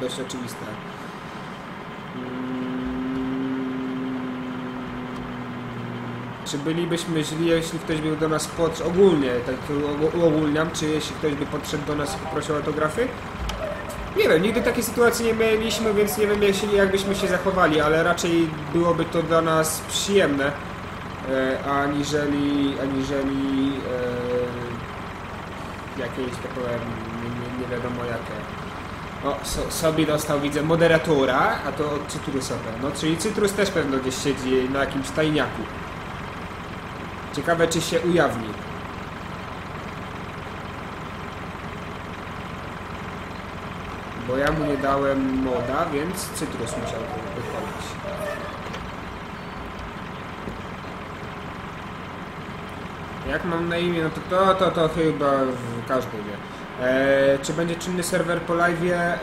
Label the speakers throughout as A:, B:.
A: to dość oczywiste. Mm, Czy bylibyśmy źli, jeśli ktoś by do nas podszedł, ogólnie, tak uogólniam, czy jeśli ktoś by podszedł do nas i poprosił autografy? Nie wiem, nigdy takiej sytuacji nie mieliśmy, więc nie wiem jeśli, jakbyśmy się zachowali, ale raczej byłoby to dla nas przyjemne, e, aniżeli, aniżeli e, jakieś, tak powiem, nie, nie wiadomo jakie. O, so, sobie dostał, widzę, moderatora, a to od Cytrusowe. No, czyli Cytrus też pewno gdzieś siedzi na jakimś tajniaku. Ciekawe, czy się ujawni. Bo ja mu nie dałem moda, więc Cytrus musiał wykonać. Jak mam na imię, no to to, to, to chyba każdy wie. E, czy będzie czynny serwer po live'ie? E,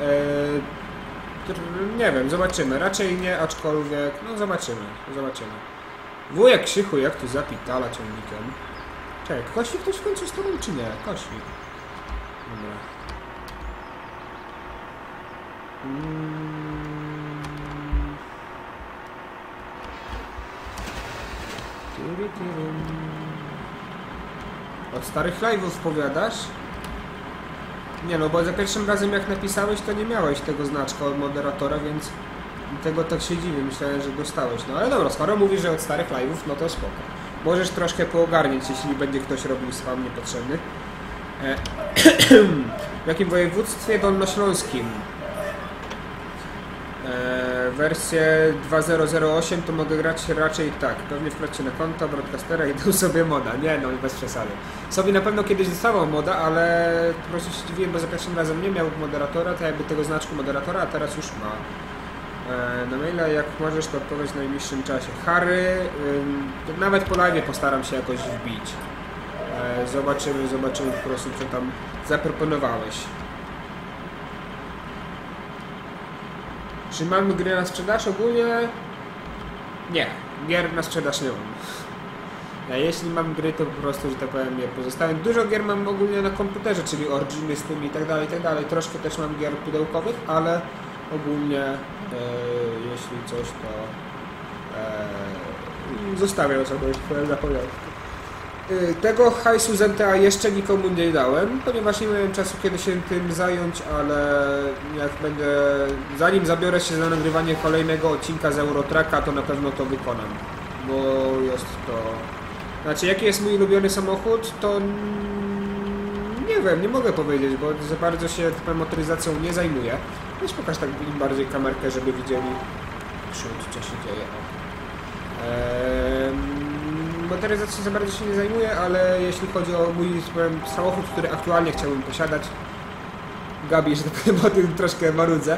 A: nie wiem, zobaczymy. Raczej nie, aczkolwiek, no zobaczymy, zobaczymy. Wujek Krzychu, jak tu zapitala ciągnikiem. Czekaj, kości ktoś w końcu tobą, czy nie? Kości. Dobra. Mm. Od starych live'ów powiadasz? Nie no, bo za pierwszym razem jak napisałeś, to nie miałeś tego znaczka od moderatora, więc tego tak się dziwię, myślałem, że dostałeś. No ale dobra, skoro mówisz, że od starych live'ów, no to spoko. Możesz troszkę poogarniać, jeśli będzie ktoś robił spam niepotrzebny. E, w jakim województwie dolnośląskim? Wersję 2008 to mogę grać raczej tak. Pewnie wkradźcie na konto broadcastera i dał sobie moda. Nie no, bez przesady. Sobie na pewno kiedyś dostawał moda, ale po prostu się dziwiłem, bo za pierwszym razem nie miał moderatora, to jakby tego znaczku moderatora, a teraz już ma. E, na maila jak możesz to odpowiedź w najbliższym czasie. Harry, nawet po live postaram się jakoś wbić. E, zobaczymy, zobaczymy po prostu co tam zaproponowałeś. Czy mamy gry na sprzedaż ogólnie? Nie, gier na sprzedaż nie mam. A jeśli mam gry, to po prostu, że tak powiem, je pozostałem. Dużo gier mam ogólnie na komputerze, czyli Originy, Steam i tak dalej, i tak dalej. Troszkę też mam gier pudełkowych, ale ogólnie e, jeśli coś, to e, zostawiam sobie swoje zapomniałki. Y, Tego hajsu z jeszcze nikomu nie dałem, ponieważ nie miałem czasu kiedy się tym zająć, ale jak będę, zanim zabiorę się za nagrywanie kolejnego odcinka z Eurotracka, to na pewno to wykonam, bo jest to... Znaczy, jaki jest mój ulubiony samochód, to nie wiem, nie mogę powiedzieć, bo za bardzo się tą motoryzacją nie zajmuję. Weź pokaż tak im bardziej kamerkę, żeby widzieli co się dzieje. O. Motoryzacją za bardzo się nie zajmuję, ale jeśli chodzi o mój powiem, samochód, który aktualnie chciałbym posiadać, Gabi, że tak powiem, o tym troszkę marudzę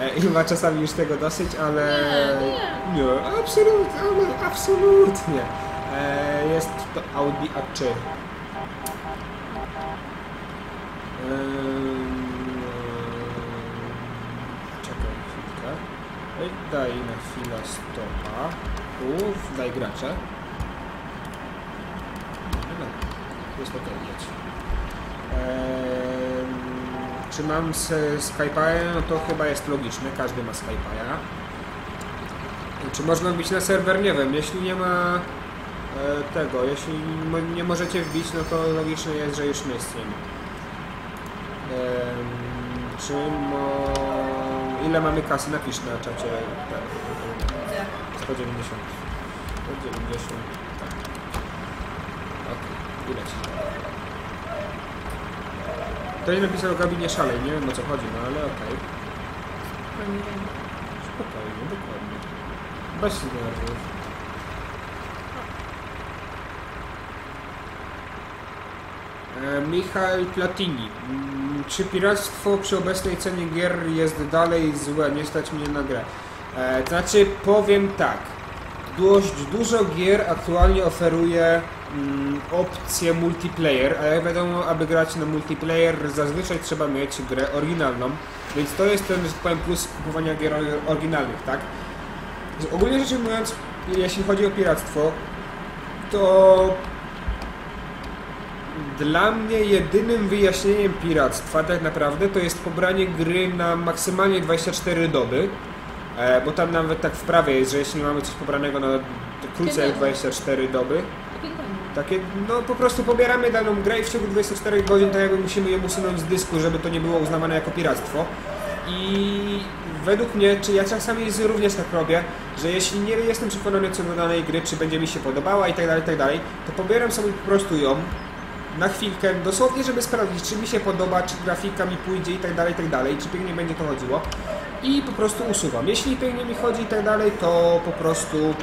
A: e, i ma czasami już tego dosyć, ale...
B: Nie,
A: Nie, absolutnie, ale absolutnie. E, jest to Audi A3. Ehm, Czekaj chwilkę. Daj na chwilę stopa. Uf, daj gracze. No, jest ok. Ehm, czy mam z Skype'a? No to chyba jest logiczne, każdy ma Skype'a. Czy można wbić na serwer? Nie wiem. Jeśli nie ma e, tego, jeśli nie możecie wbić, no to logiczne jest, że już nie. Em, czy mo... Ile mamy kasy? Napisz na czacie. Tak,
B: Gdzie?
A: 190. 190. Tak. Okej, ile ci? To nie napisał Gabi nie szalej, nie wiem o co chodzi, no ale okej.
B: No.
A: Spokojnie, dokładnie. Bez nerwów. E, Michał Platini. Mm, Czy piractwo przy obecnej cenie gier jest dalej złe? Nie stać mnie na grę. E, to znaczy, powiem tak. Dość dużo gier aktualnie oferuje opcję multiplayer, a jak wiadomo, aby grać na multiplayer zazwyczaj trzeba mieć grę oryginalną, więc to jest ten, że tak powiem, plus kupowania gier or- oryginalnych, tak? Ogólnie rzecz ujmując, jeśli chodzi o piractwo, to Dla mnie jedynym wyjaśnieniem piractwa tak naprawdę to jest pobranie gry na maksymalnie 24 doby. E, bo tam nawet tak w prawie jest, że jeśli mamy coś pobranego na krócej jak 24 doby,
B: Takie
A: no po prostu pobieramy daną grę i w ciągu 24 godzin tak jakby musimy ją usunąć z dysku, żeby to nie było uznawane jako piractwo. I według mnie, czy ja czasami również tak robię, że jeśli nie jestem przekonany co do danej gry, czy będzie mi się podobała i tak dalej, tak dalej, to pobieram sobie po prostu ją na chwilkę, dosłownie, żeby sprawdzić, czy mi się podoba, czy grafika mi pójdzie i tak dalej, tak dalej, czy pięknie będzie to chodziło. I po prostu usuwam. Jeśli pięknie mi chodzi i tak dalej, to po prostu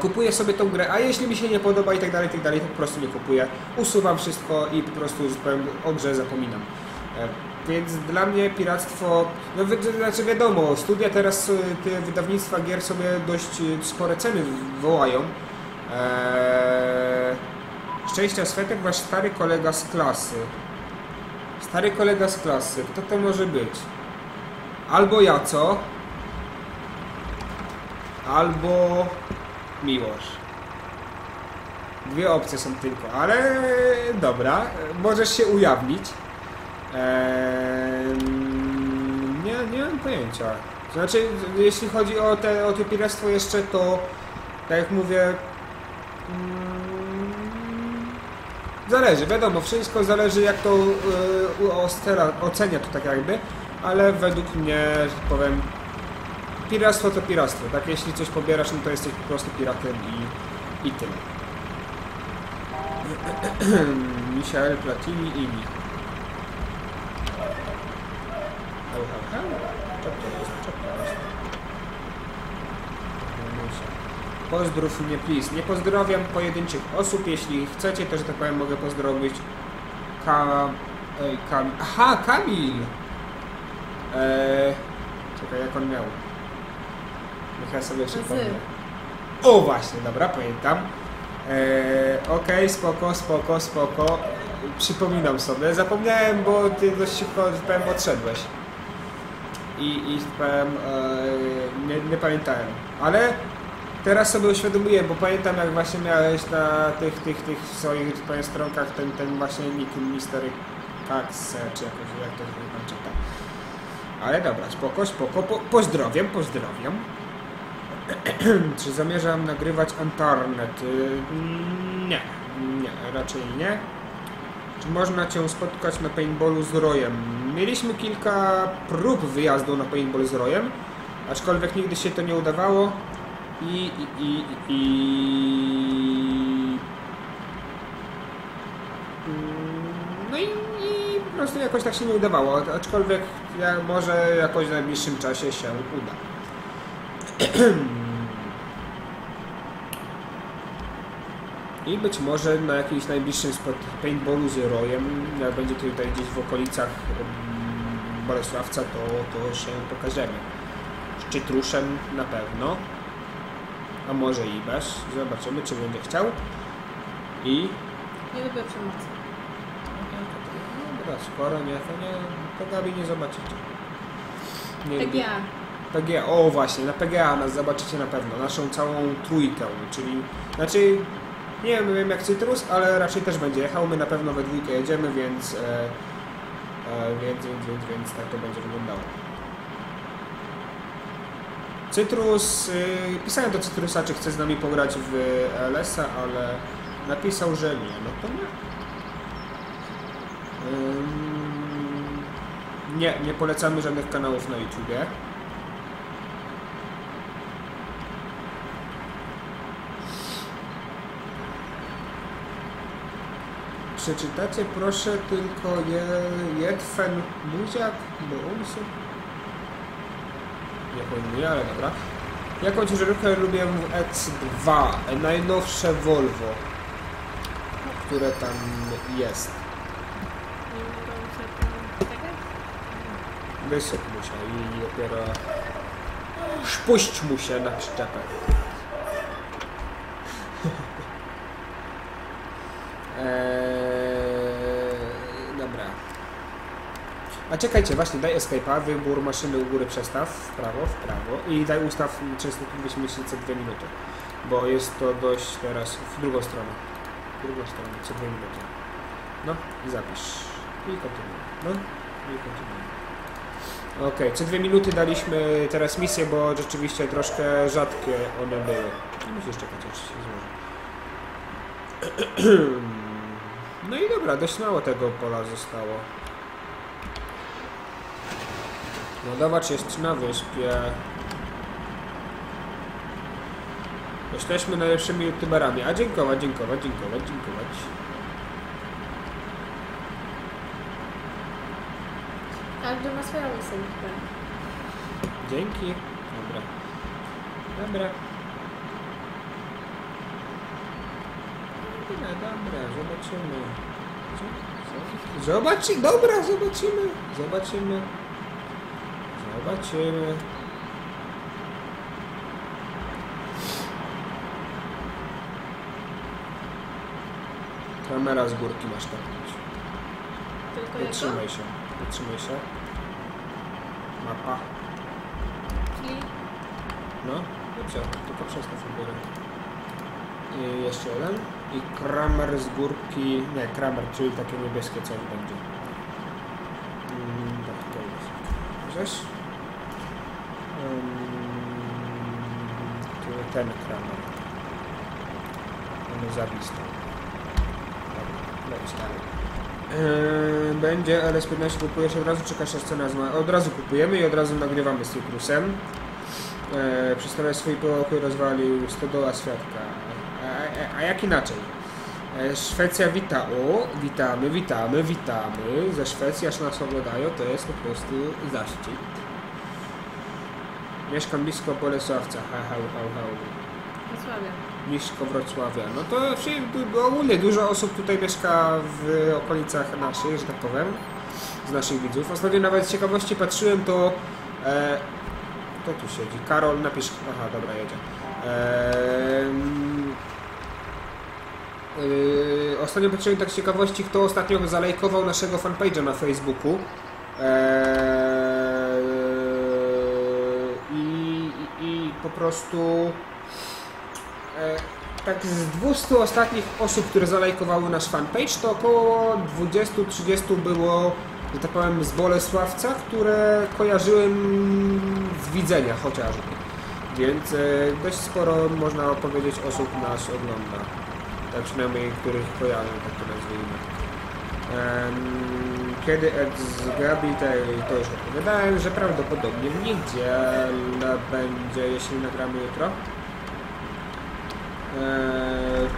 A: kupuję sobie tą grę, a jeśli mi się nie podoba i tak dalej, i tak dalej, to po prostu nie kupuję. Usuwam wszystko i po prostu powiem, o grze zapominam. E, więc dla mnie piractwo, no znaczy wiadomo, studia teraz, e, te wydawnictwa gier sobie dość e, spore ceny wołają. Eee, szczęścia Svetek, wasz stary kolega z klasy. Stary kolega z klasy, kto to może być? Albo Jaco, albo Miłosz. Dwie opcje są tylko, ale dobra, możesz się ujawnić. Eee, nie, nie mam pojęcia. Znaczy, jeśli chodzi o te, o to piractwo jeszcze, to tak jak mówię, mm, zależy, wiadomo, wszystko zależy jak to yy, ocenia to tak jakby, ale według mnie, że tak powiem, piractwo to piractwo, tak? Jeśli coś pobierasz, no to jesteś po prostu piratem i, i tyle. Michael Platini i mi. Pozdrów mnie, please. Nie pozdrawiam pojedynczych osób. Jeśli chcecie, to, że tak powiem, mogę pozdrowić Ka... Ej, Kamil. Aha, Kamil! Eee... Czekaj, jak on miał? Ja sobie przypomnę. O, właśnie, dobra, pamiętam. Eee, Okej, spoko, spoko, spoko. Przypominam sobie. Zapomniałem, bo ty dość szybko, powiem, odszedłeś. I, i powiem, eee, nie, nie pamiętałem. Ale teraz sobie uświadomiłem, bo pamiętam jak właśnie miałeś na tych, tych, tych swoich, powiem, stronkach ten, ten właśnie nick Mister Kaxe, czy jakoś, jak to się tam czyta. Ale dobra, spoko, spoko. Po, pozdrowiam, pozdrowiam. Czy zamierzam nagrywać Antarnet? Y, Nie, nie, raczej nie. Czy można Cię spotkać na paintballu z Rojem? Mieliśmy kilka prób wyjazdu na paintball z Rojem, aczkolwiek nigdy się to nie udawało i... i, i, i no i, i po prostu jakoś tak się nie udawało, aczkolwiek ja, może jakoś w najbliższym czasie się uda. I być może na jakimś najbliższym paintballu z Rojem, jak będzie tutaj gdzieś w okolicach em, Bolesławca, to, to się pokażemy. Z Czytruszem na pewno, a może i bez. Zobaczymy, czy będzie chciał. I
B: Nie lubię przemocy.
A: Dobra, skoro nie, to nie, to Gabi nie zobaczycie. Nie,
B: Tak ja.
A: PGA, o właśnie, na PGA nas zobaczycie na pewno, naszą całą trójkę, czyli, znaczy, nie wiem, wiem jak Cytrus, ale raczej też będzie jechał, my na pewno we dwójkę jedziemy, więc, e, e, więc, więc, więc, więc tak to będzie wyglądało. Cytrus, y, pisałem do Cytrusa, czy chce z nami pograć w LS-a, ale napisał, że nie, no to nie. Ym, Nie, nie polecamy żadnych kanałów na YouTubie. Przeczytacie proszę tylko je, Jedfen Buziak, bo umysł. Nie pojmuję, ale dobra. Jaką ciężarówkę lubię w EC2? Najnowsze Volvo, które tam jest.
B: Nie się?
A: Wysyp mu się i dopiero szpuść mu się na przyczepę. eee, dobra. A czekajcie, właśnie daj escape'a, wybór maszyny u góry przestaw, w prawo, w prawo i daj ustaw częstotliwość myślicy 2 minuty, bo jest to dość teraz w drugą stronę. w drugą stronę, co dwie minuty. No i zapisz. I kontynuuj. No i kontynuuj. Okej, co dwie minuty daliśmy teraz misję, bo rzeczywiście troszkę rzadkie one były. Nie musisz czekać, aż się złoży. No i dobra, dość mało tego pola zostało. Ładowacz jest na wyspie. Jesteśmy najlepszymi youtuberami. A dziękować, dziękować, dziękować, dziękować.
B: Każdy ma swoją osobę.
A: Dzięki. Dobra. Dobra. Dobra, dobra, zobaczymy. Zobaczy, dobra, zobaczymy. Zobaczymy. Zobaczymy. Kamera z górki masz tapnąć.
B: Tylko?
A: Wytrzymaj się. Wytrzymaj się. Mapa.
B: Czyli
A: No, dobrze, tylko przestaw u góry. I jeszcze jeden. I Kramer z górki. Nie, Kramer, czyli takie niebieskie coś będzie. Mm, tak, to jest. Możesz? Um, tu ten Kramer. On zabistał. Dobra, leć dalej. Yy, Będzie LS15 kupujesz od razu, czekasz aż cena zma... Od razu kupujemy i od razu nagrywamy z Cyprusem. E, przedstawia swój pokój, rozwalił stodoła świadka. A, a, a jak inaczej? E, Szwecja wita, o, witamy, witamy, witamy. Ze Szwecji aż nas oglądają, to jest po prostu zaszczyt. Mieszkam blisko Bolesławca, ha, ha, ha, ha.
B: Wrocławia.
A: Blisko Wrocławia. No to ogólnie dużo osób tutaj mieszka w okolicach naszych, że tak powiem, z naszych widzów. Ostatnio nawet z ciekawości patrzyłem, to e, kto tu siedzi? Karol, napisz. Aha, dobra, jedzie. Ehm, yy, ostatnio patrzyłem tak z ciekawości, kto ostatnio zalajkował naszego fanpage'a na Facebooku. Eee, i, i, I po prostu e, tak z 200 ostatnich osób, które zalajkowały nasz fanpage, to około 20-30 było, że tak powiem, z Bolesławca, które kojarzyłem z widzenia chociażby. Więc e, dość sporo, można powiedzieć, osób nas ogląda. Tak przynajmniej, których kojarzę, tak to nazwijmy. Kiedy Ed zgabi, tej, to już opowiadałem, że prawdopodobnie w niedzielę będzie, jeśli nagramy jutro. Eee,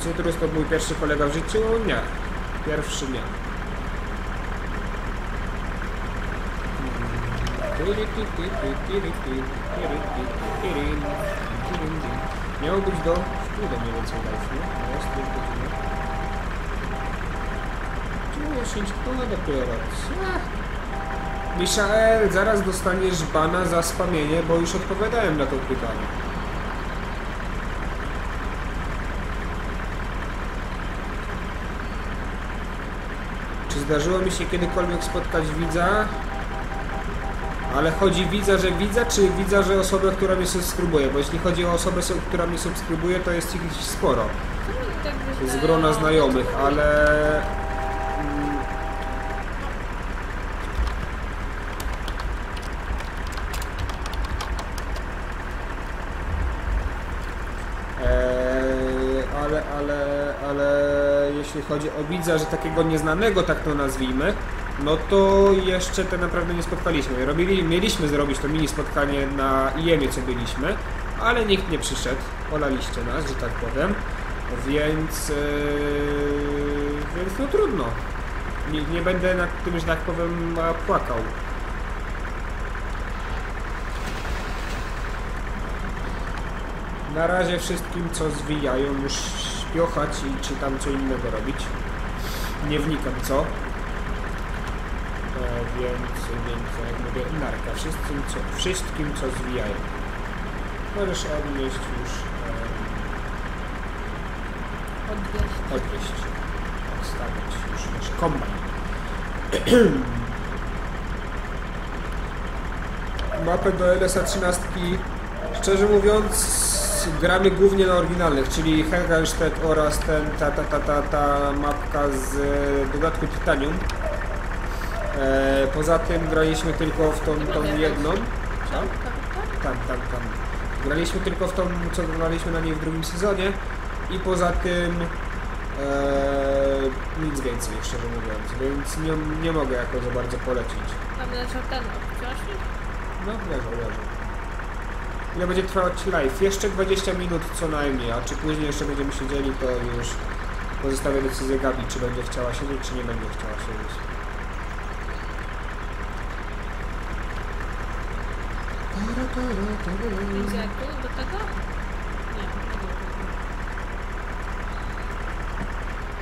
A: Cytrus to był pierwszy kolega w życiu? Nie. Pierwszy nie. Miało być do wpół mniej więcej live, nie? Jest godziny. Tu 10 koła dopiero. Co? Michael, zaraz dostaniesz bana za spamienie, bo już odpowiadałem na to pytanie. Czy zdarzyło mi się kiedykolwiek spotkać widza? Ale chodzi widza, że widza, czy widza, że osobę, która mnie subskrybuje? Bo jeśli chodzi o osobę, so- która mnie subskrybuje, to jest ich sporo.
B: Tak
A: Z grona znajomych, ale... mm, Eee, ale, ale, ale jeśli chodzi o widza, że takiego nieznanego, tak to nazwijmy, no to jeszcze tak naprawdę nie spotkaliśmy. Robili, mieliśmy zrobić to mini spotkanie na IEM-ie, co byliśmy, ale nikt nie przyszedł, olaliście nas, że tak powiem, więc, yy, więc no trudno. Nie, nie będę nad tym, że tak powiem, płakał. Na razie wszystkim, co zwijają, już śpiochać i czy tam co innego robić. Nie wnikam co. E, więc, więc jak mówię, narka. Wszystkim, co, wszystkim, co zwijają. Możesz odnieść już, e,
B: Odwieźć.
A: odwieźć. Odstawić już nasz kombajn. Mapę do LSA 13 szczerze mówiąc gramy głównie na oryginalnych, czyli Helgenstedt oraz ten, ta, ta, ta, ta, ta mapka z e, dodatku Titanium. E, poza tym graliśmy tylko w tą, tą jedną. Co? Tam, tam, tam. Graliśmy tylko w tą, co graliśmy na niej w drugim sezonie i poza tym e, nic więcej, szczerze mówiąc, więc nie, nie mogę jakoś za bardzo polecić.
B: Tam leżał ten obciążnik?
A: No, leżał, leżał. Ile będzie trwać live? Jeszcze 20 minut co najmniej, a czy później jeszcze będziemy siedzieli, to już pozostawię decyzję Gabi, czy będzie chciała siedzieć, czy nie będzie chciała siedzieć.
B: Idzie tu, do tego?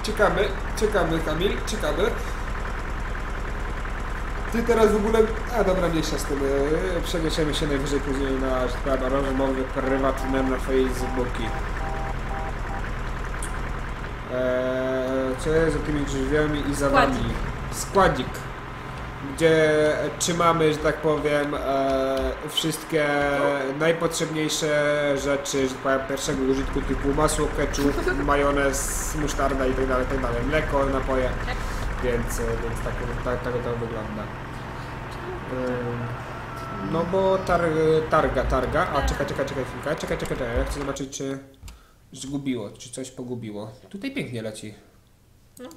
A: Czekamy, czekamy Kamil, czekamy. Ty teraz w ogóle... A dobra, mniejsza z tym. Przeniesiemy się najwyżej później na sprawa rozmowy prywatne na Facebooki. Eee, co jest za tymi drzwiami i za
B: Składzik.
A: wami? Składzik. Gdzie trzymamy, że tak powiem, e, wszystkie najpotrzebniejsze rzeczy, że tak powiem, pierwszego użytku typu masło, ketchup, majonez, musztarda i tak dalej, tak dalej, mleko, napoje, więc, e, więc tak, tak, tak to wygląda. Ym, No bo tar, targa, targa, a czekaj, czekaj, czekaj chwilkę, czekaj, czekaj, czekaj, ja chcę zobaczyć czy zgubiło, czy coś pogubiło. Tutaj pięknie leci.
B: No.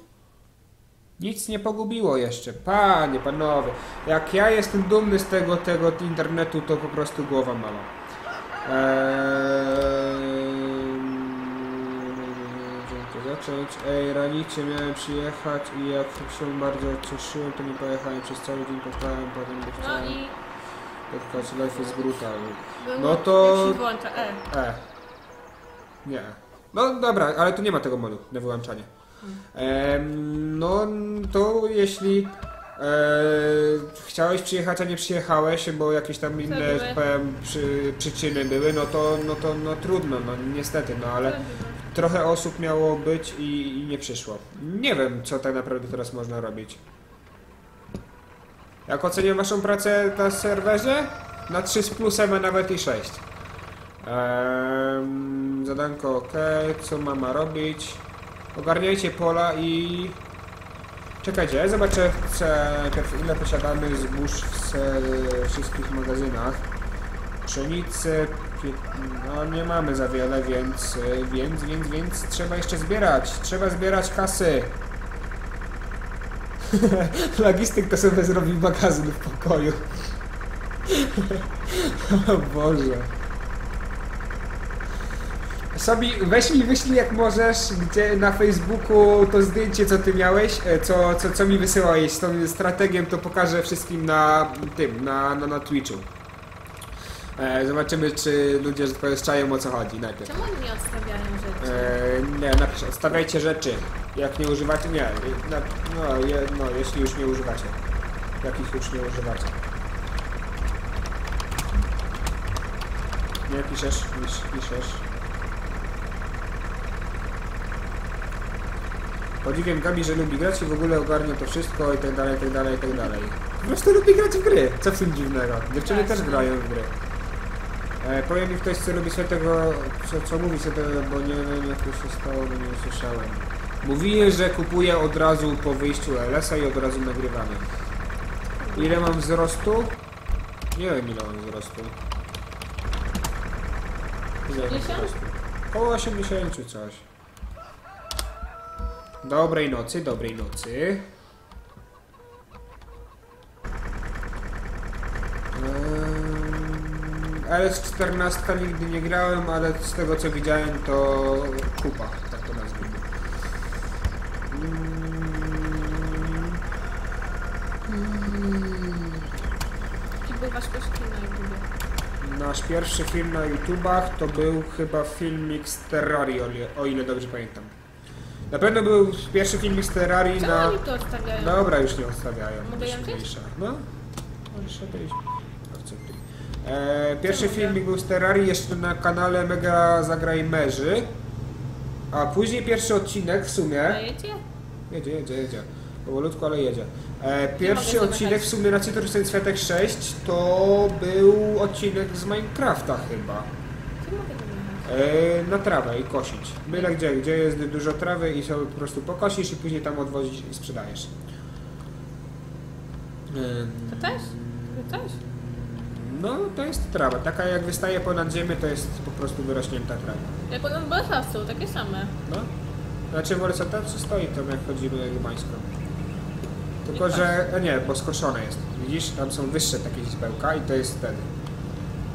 A: Nic nie pogubiło jeszcze, panie, panowie. Jak ja jestem dumny z tego, tego internetu, to po prostu głowa mała. Eee, zacząć. Ej, ranicie miałem przyjechać i jak się bardzo cieszyłem, to nie pojechałem przez cały dzień, potkałem, potem
B: No
A: chciałem
B: i
A: spotkać, life is brutal.
B: było,
A: No to-
B: włącza, e.
A: E. Nie. No dobra, ale tu nie ma tego modu na wyłączanie. No to jeśli e, chciałeś przyjechać, a nie przyjechałeś, bo jakieś tam inne powiem, przy, przyczyny były, no to, no to no trudno, no niestety, no ale trochę osób miało być i, i nie przyszło. Nie wiem, co tak naprawdę teraz można robić. Jak oceniam waszą pracę na serwerze? Na 3 z plusem, a nawet i 6. Ehm, zadanko ok, co mama robić? Ogarniajcie pola i... Czekajcie, zobaczę ile posiadamy zbóż w wszystkich magazynach. Pszenicy, no nie mamy za wiele, więc, więc, więc, więc trzeba jeszcze zbierać. Trzeba zbierać kasy. Logistyk to sobie zrobił magazyn w pokoju. o Boże. Sobie weź mi wyślij jak możesz gdzie na Facebooku to zdjęcie co ty miałeś, e, co, co, co mi wysyłałeś z tą strategią, to pokażę wszystkim na tym, na, na, na Twitchu. E, zobaczymy czy ludzie że tak powiem, czają o co chodzi najpierw.
B: Czemu oni nie odstawiają rzeczy?
A: E, nie, napisz, odstawiajcie rzeczy. Jak nie używacie, nie. Na, no, je, no, jeśli już nie używacie. Jakich już nie używacie. Nie piszesz, pisz, piszesz. Podziwiam Gabi, że lubi grać i w ogóle ogarnia to wszystko i tak dalej, i tak dalej, i tak dalej. Po prostu lubi grać w gry. Co w tym dziwnego? Dziewczyny
B: Tak.
A: też grają w gry. E, powie mi ktoś, co lubi sobie tego, co, co mówi sobie tego, bo nie wiem jak to się stało, bo nie usłyszałem. Mówiłem, że kupuję od razu po wyjściu LS-a i od razu nagrywamy. Ile mam wzrostu? Nie wiem ile mam wzrostu. Ile mam
B: 80?
A: wzrostu? Około 80 coś. Dobrej nocy, dobrej nocy. LS14 nigdy nie grałem, ale z tego co widziałem to kupa, tak to nazwijmy.
B: Jaki był wasz pierwszy film na YouTube?
A: Nasz pierwszy film na YouTubach to był chyba filmik z Terrarii, o ile- dobrze pamiętam. Na pewno był pierwszy filmik z Terrarii
B: Czemu
A: na...
B: oni to odstawiają?
A: Dobra, już nie odstawiają.
B: Mogę ją wziąć?
A: No, możesz pierwszy
B: Co mogę?
A: filmik był z Terrarii jeszcze na kanale Mega Zagraj Merzy. A później pierwszy odcinek w sumie...
B: Dajecie?
A: Jedzie, jedzie, jedzie. Powolutku, ale jedzie. E, pierwszy odcinek w sumie na Citrus Światek 6 to był odcinek z Minecrafta chyba. E, na trawę i kosić. Byle gdzie, gdzie jest dużo trawy i sobie po prostu pokosisz i później tam odwozisz i sprzedajesz.
B: To też? To też?
A: No, to jest trawa. Taka jak wystaje ponad ziemię, to jest po prostu wyrośnięta trawa.
B: Jak w Belfastu, takie same.
A: No. Znaczy Warsata czy stoi tam jak chodzimy rumańską. Tylko, że... A nie, bo skoszone jest. Widzisz? Tam są wyższe takie źródełka i to jest wtedy.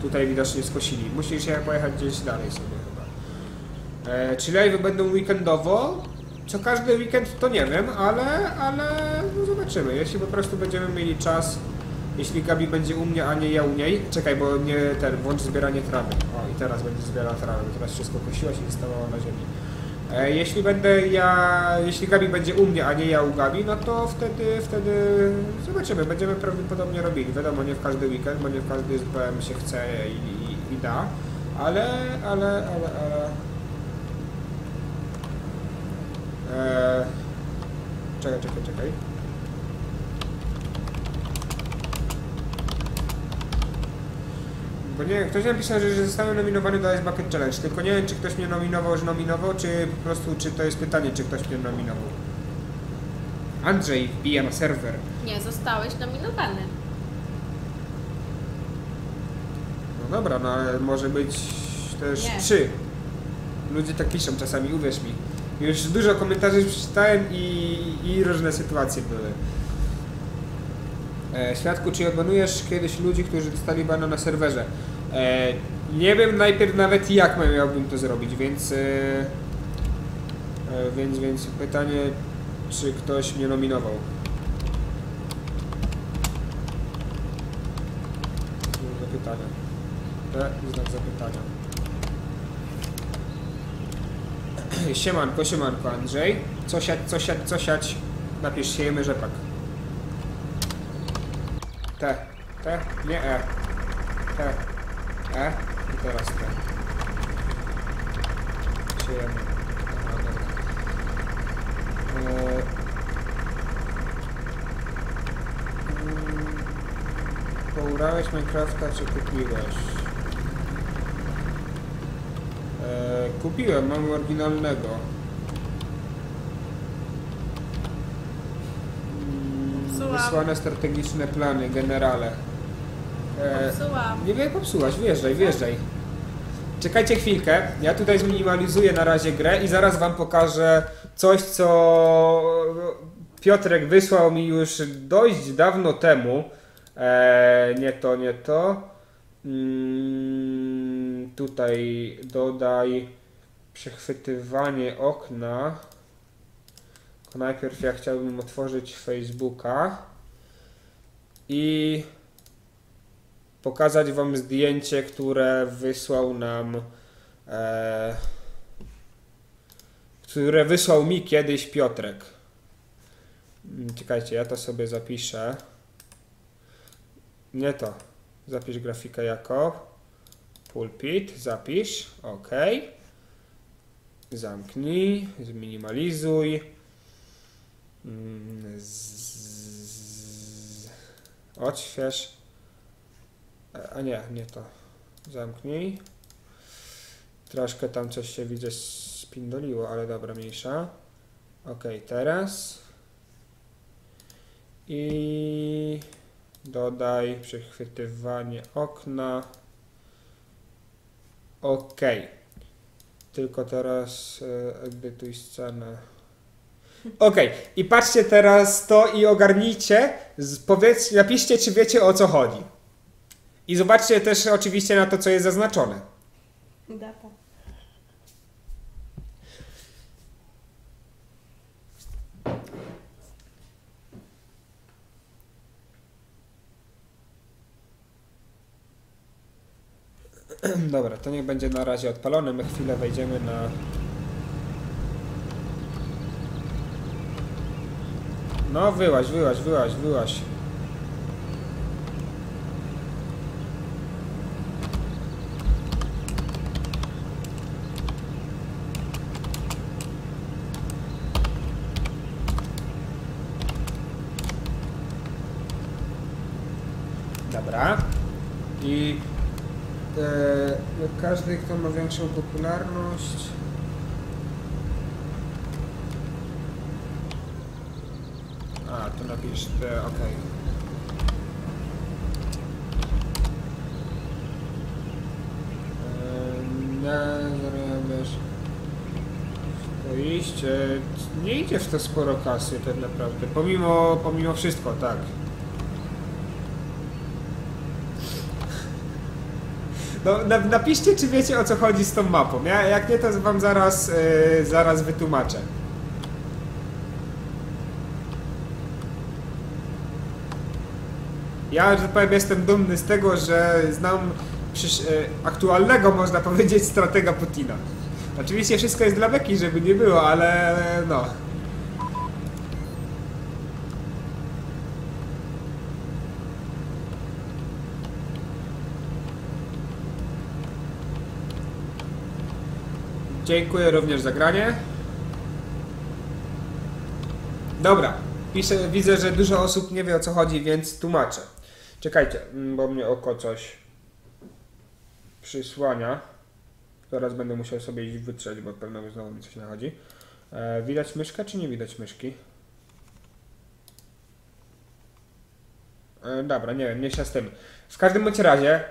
A: Tutaj widocznie skosili. Musisz je pojechać gdzieś dalej sobie chyba. E, czy live będą weekendowo? Co każdy weekend to nie wiem, ale, ale no zobaczymy. Jeśli po prostu będziemy mieli czas, jeśli Gabi będzie u mnie, a nie ja u niej. Czekaj, bo nie ten, włącz zbieranie trawy. O, i teraz będzie zbierała trawę. Teraz wszystko kosiłaś i zostawało na ziemi. E, Jeśli będę ja, jeśli Gabi będzie u mnie, a nie ja u Gabi, no to wtedy, wtedy zobaczymy, będziemy prawdopodobnie robili. Wiadomo, nie w każdy weekend, bo nie w każdy SBM się chce i, i, i da, ale, ale, ale, ale... E, czekaj, czekaj, czekaj. Nie, ktoś napisał, że, że zostałem nominowany do Ice Bucket Challenge, tylko nie wiem, czy ktoś mnie nominował, że nominował, czy po prostu, czy to jest pytanie, czy ktoś mnie nominował. Andrzej wbija na serwer.
B: Nie, zostałeś nominowany.
A: No dobra, no ale może być też
B: Nie.
A: trzy. Ludzie tak piszą czasami, uwierz mi. Już dużo komentarzy przeczytałem i, i różne sytuacje były. E, Świadku, czy odbanujesz kiedyś ludzi, którzy dostali bana na serwerze? E, nie wiem najpierw nawet jak miałbym to zrobić, więc... E, e, więc, więc pytanie, czy ktoś mnie nominował. Zapytania. Te, znak zapytania. Siemanko, siemanko Andrzej. Co siać, co siać, co siać? Napisz siejemy rzepak. Te, te, nie e. Te, e i teraz dobra. Eee, mm, Pourałeś Minecrafta czy kupiłeś? Eee, kupiłem, mam oryginalnego. Mm. Wysłane strategiczne plany, generale.
B: Popsułam.
A: nie wiem, popsułaś, wjeżdżaj, wjeżdżaj. Czekajcie chwilkę, ja tutaj zminimalizuję na razie grę i zaraz wam pokażę coś, co Piotrek wysłał mi już dość dawno temu. Eee, nie to, nie to. Mm, tutaj dodaj przechwytywanie okna. Najpierw ja chciałbym otworzyć Facebooka i pokazać Wam zdjęcie, które wysłał nam, e, które wysłał mi kiedyś Piotrek. Mm, Czekajcie, ja to sobie zapiszę. Nie to. Zapisz grafikę jako pulpit, zapisz, ok. Zamknij, zminimalizuj. Mm, z- Odśwież. A nie, nie to. Zamknij. Troszkę tam coś się widzę spindoliło, ale dobra, mniejsza. Ok, teraz. I dodaj przechwytywanie okna. Ok. Tylko teraz e, edytuj scenę. Ok, i patrzcie teraz to i ogarnijcie. Powiedz, napiszcie, czy wiecie o co chodzi. I zobaczcie też oczywiście na to, co jest zaznaczone.
B: Data.
A: Dobra, to niech będzie na razie odpalone. My chwilę wejdziemy na. No, wyłaź, wyłaź, wyłaź, wyłaź. Dobra. I E, każdy, ma większą popularność. A, to napisz, okej. E, Nie zarabiasz. To iść, e, nie idzie w to sporo kasy tak naprawdę, pomimo, pomimo wszystko, tak. No, na, napiszcie, czy wiecie o co chodzi z tą mapą. Ja, jak nie, to wam zaraz, e, zaraz wytłumaczę. Ja, że tak powiem, jestem dumny z tego, że znam e, aktualnego, można powiedzieć, stratega Putina. Oczywiście wszystko jest dla beki, żeby nie było, ale no. Dziękuję również za granie. Dobra, piszę, widzę, że dużo osób nie wie o co chodzi, więc tłumaczę. Czekajcie, mm, bo mnie oko coś przysłania. Zaraz będę musiał sobie iść wytrzeć, bo pewno znowu mi coś nachodzi. E, widać myszkę, czy nie widać myszki? E, dobra, nie wiem, nie się z tym. W każdym bądź razie,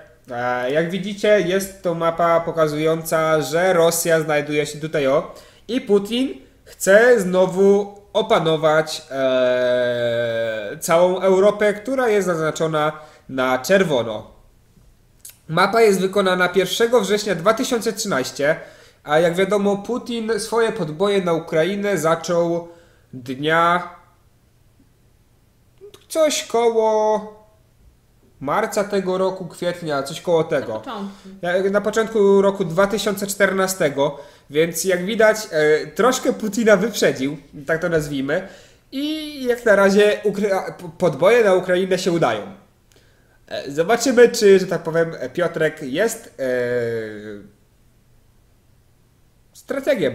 A: jak widzicie, jest to mapa pokazująca, że Rosja znajduje się tutaj o i Putin chce znowu opanować e, całą Europę, która jest zaznaczona na czerwono. Mapa jest wykonana 1 września 2013, a jak wiadomo, Putin swoje podboje na Ukrainę zaczął dnia coś koło marca tego roku, kwietnia, coś koło
B: Na
A: tego.
B: początku.
A: Ja- Na początku roku 2014, więc jak widać, e, troszkę Putina wyprzedził, tak to nazwijmy, i jak na razie Ukra- podboje na Ukrainę się udają. E, Zobaczymy, czy, że tak powiem, Piotrek jest e, strategiem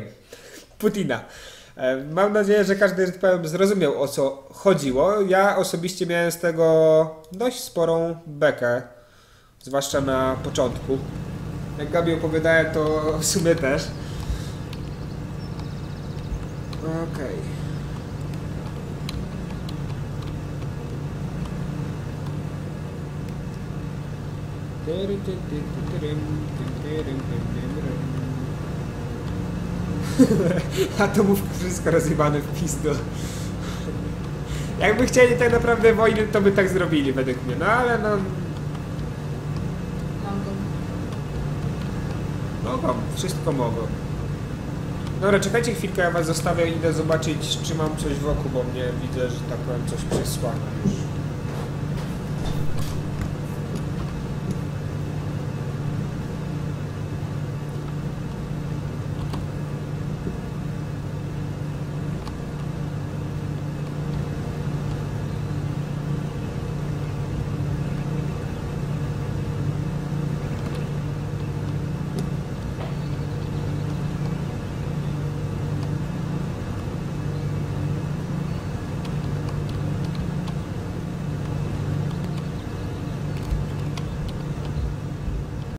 A: Putina. E, Mam nadzieję, że każdy, powiem, zrozumiał o co chodziło. Ja osobiście miałem z tego dość sporą bekę, zwłaszcza na początku. Jak Gabi opowiadałem, to w sumie też. Okej. A to mów wszystko rozjebane w pizdu. Jakby chcieli tak naprawdę wojny, to by tak zrobili według mnie. No ale no, Mogą. Wszystko mogą. Dobra, czekajcie chwilkę, ja was zostawię i idę zobaczyć, czy mam coś w oku, bo mnie widzę, że tak powiem coś przesłane już.